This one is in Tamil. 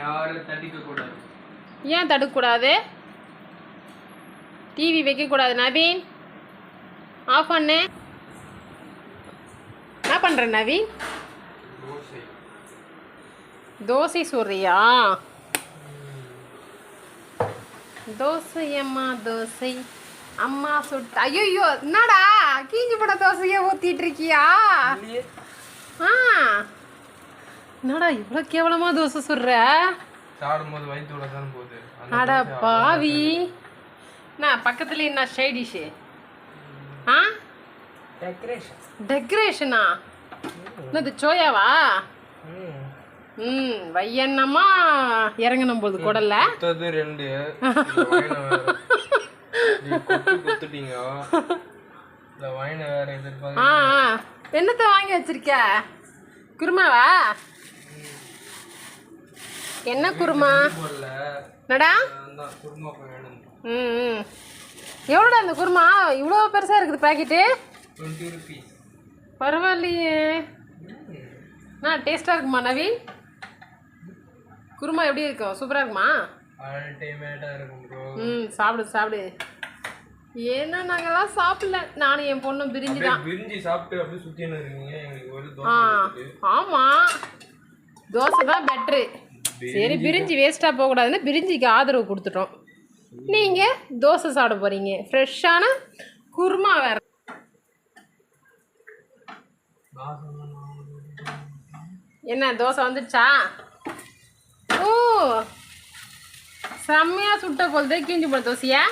யாரும் தட்டிக்க கூடாது ஏன் தடுக்கக்கூடாது? டிவி வைக்கக்கூடாது. நவீன் ஆஃப் பண்ணு. என்ன பண்ணுற நவீன்? தோசை. சுடுறியா? தோசை அம்மா தோசை. அம்மா சுட்ட ஐயோ என்னடா? கீஞ்சி போட தோசையை ஊத்திட்டு இருக்கியா? ஆ. என்னடா இவ்வளோ கேவலமா தோசை சுடுற? சாப்பிடும்போது வயிற்றுல தான் போகுது. அட பாவி. நான் பக்கத்துல என்ன சைடிஷு ஆ? டெக்கரேஷன் டெக்கரேஷனா என்னது சோயாவா? ம். வையண்ணமா இறங்கணும் போது குடல்ல. ரெண்டு. இந்த வயனை வேற. நீ குத்து குத்துட்டீங்க. இந்த வயனை வேற ஆ எதிர்பார்க்க ஆ. என்னத்த வாங்கி வச்சிருக்க? குருமாவா? என்ன குருமா? நடா ம் ம். எவ்வளோடா இந்த குருமா? இவ்வளோ பெருசாக இருக்குது பாக்கெட்டு? பரவாயில்லையே. நான் டேஸ்ட்டாக இருக்குமா நவீன் குருமா எப்படி இருக்கும் சூப்பராக இருக்குமா? ம் சாப்பிடு சாப்பிடு. ஏன்னா நாங்கெல்லாம் சாப்பிடல. நானும் என் பொண்ணும் பிரிஞ்சு தான். விரிஞ்சி சாப்பிட்டு அப்படியே ஒரு ஆ. ஆமாம் தோசை தான் பெட்ரு சரி பிரிஞ்சு வேஸ்ட்டாக போகக்கூடாதுன்னு பிரிஞ்சிக்கு ஆதரவு கொடுத்துட்டோம். நீங்கள் தோசை சாப்பிட போகிறீங்க ஃப்ரெஷ்ஷான குருமா வேற. என்ன தோசை வந்துடுச்சா? ஓ செம்மையாக சுட்ட போகுது கீஞ்சி போட தோசையா?